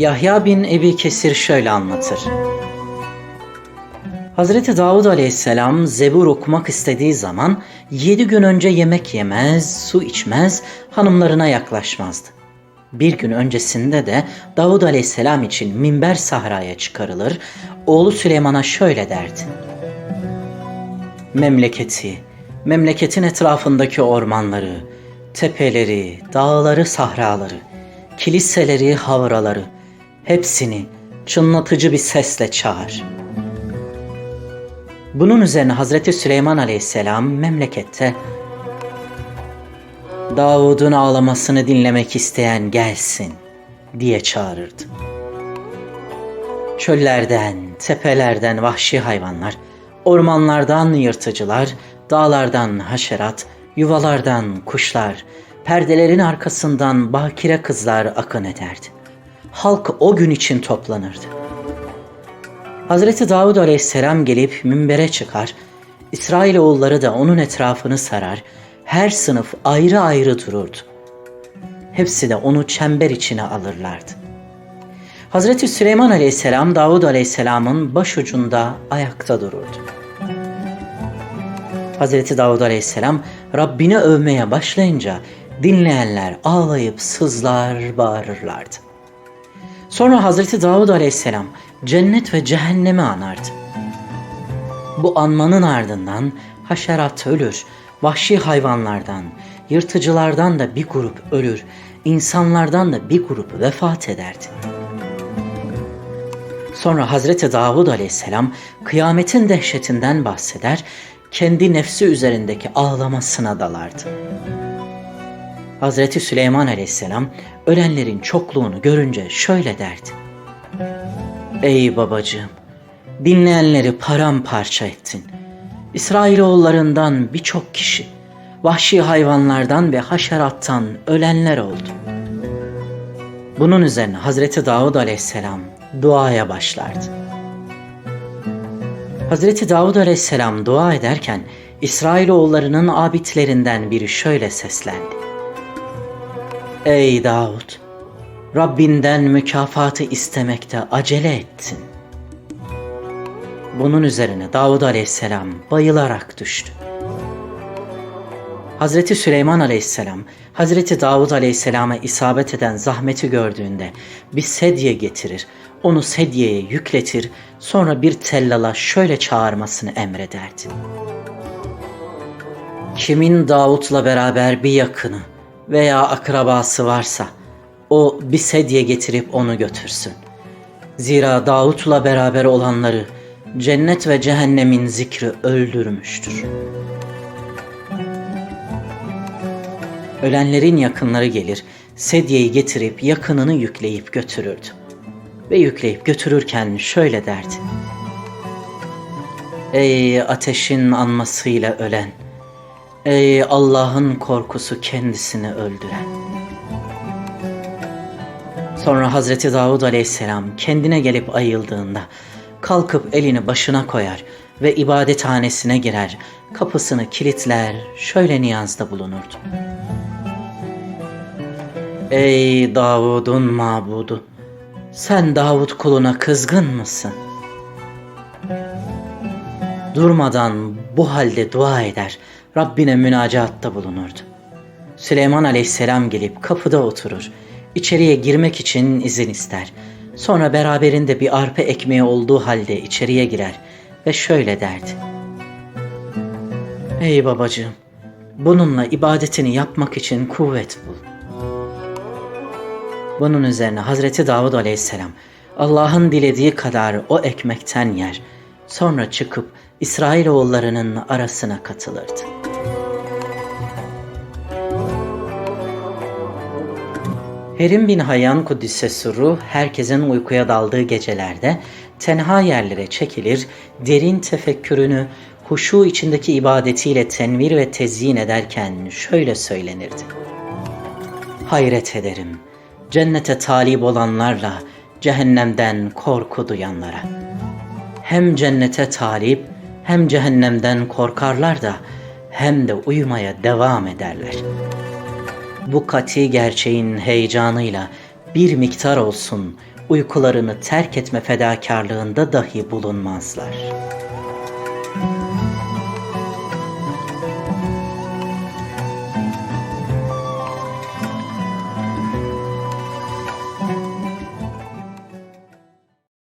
Yahya bin Ebi Kesir şöyle anlatır. Hazreti Davud aleyhisselam zebur okumak istediği zaman yedi gün önce yemek yemez, su içmez, hanımlarına yaklaşmazdı. Bir gün öncesinde de Davud aleyhisselam için minber sahraya çıkarılır, oğlu Süleyman'a şöyle derdi. Memleketi, memleketin etrafındaki ormanları, tepeleri, dağları, sahraları, kiliseleri, havraları, hepsini çınlatıcı bir sesle çağır. Bunun üzerine Hazreti Süleyman Aleyhisselam memlekette Davud'un ağlamasını dinlemek isteyen gelsin diye çağırırdı. Çöllerden, tepelerden vahşi hayvanlar, ormanlardan yırtıcılar, dağlardan haşerat, yuvalardan kuşlar, perdelerin arkasından bakire kızlar akın ederdi. Halk o gün için toplanırdı. Hazreti Davud aleyhisselam gelip minbere çıkar, İsrailoğulları da onun etrafını sarar, her sınıf ayrı ayrı dururdu. Hepsi de onu çember içine alırlardı. Hazreti Süleyman aleyhisselam Davud aleyhisselamın başucunda ayakta dururdu. Hazreti Davud aleyhisselam Rabbini övmeye başlayınca dinleyenler ağlayıp sızlar bağırırlardı. Sonra Hazreti Davud aleyhisselam cennet ve cehennemi anardı. Bu anmanın ardından haşerat ölür, vahşi hayvanlardan, yırtıcılardan da bir grup ölür, insanlardan da bir grup vefat ederdi. Sonra Hazreti Davud aleyhisselam kıyametin dehşetinden bahseder, kendi nefsi üzerindeki ağlamasına dalardı. Hazreti Süleyman aleyhisselam ölenlerin çokluğunu görünce şöyle derdi. Ey babacığım, dinleyenleri paramparça ettin. İsrailoğullarından birçok kişi, vahşi hayvanlardan ve haşerattan ölenler oldu. Bunun üzerine Hazreti Davud aleyhisselam duaya başlardı. Hazreti Davud aleyhisselam dua ederken İsrailoğullarının abitlerinden biri şöyle seslendi. Ey Davud! Rabbinden mükafatı istemekte acele ettin. Bunun üzerine Davud aleyhisselam bayılarak düştü. Hazreti Süleyman aleyhisselam, Hazreti Davud aleyhisselama isabet eden zahmeti gördüğünde bir sedye getirir, onu sedyeye yükletir, sonra bir tellala şöyle çağırmasını emrederdi. Kimin Davut'la beraber bir yakını veya akrabası varsa o bir sedye getirip onu götürsün. Zira Davut'la beraber olanları cennet ve cehennemin zikri öldürmüştür. Ölenlerin yakınları gelir, sedyeyi getirip yakınını yükleyip götürürdü. Ve yükleyip götürürken şöyle derdi. Ey ateşin anmasıyla ölen, ey Allah'ın korkusu kendisini öldüren. Sonra Hazreti Davud aleyhisselam kendine gelip ayıldığında kalkıp elini başına koyar ve ibadethanesine girer, kapısını kilitler, şöyle niyazda bulunurdu. Ey Davud'un mabudu, sen Davud kuluna kızgın mısın? Durmadan bu halde dua eder, Rabbine münacatta bulunurdu. Süleyman aleyhisselam gelip kapıda oturur, içeriye girmek için izin ister. Sonra beraberinde bir arpa ekmeği olduğu halde içeriye girer ve şöyle derdi. Ey babacığım, bununla ibadetini yapmak için kuvvet bul. Bunun üzerine Hazreti Davud aleyhisselam Allah'ın dilediği kadar o ekmekten yer. Sonra çıkıp İsrailoğullarının arasına katılırdı. Herim bin Hayyan Kuddise Sürru herkesin uykuya daldığı gecelerde tenha yerlere çekilir, derin tefekkürünü huşu içindeki ibadetiyle tenvir ve tezyin ederken şöyle söylenirdi. Hayret ederim cennete talip olanlarla cehennemden korku duyanlara. Hem cennete talip hem cehennemden korkarlar da hem de uyumaya devam ederler. Bu kati gerçeğin heyecanıyla bir miktar olsun uykularını terk etme fedakarlığında dahi bulunmazlar.''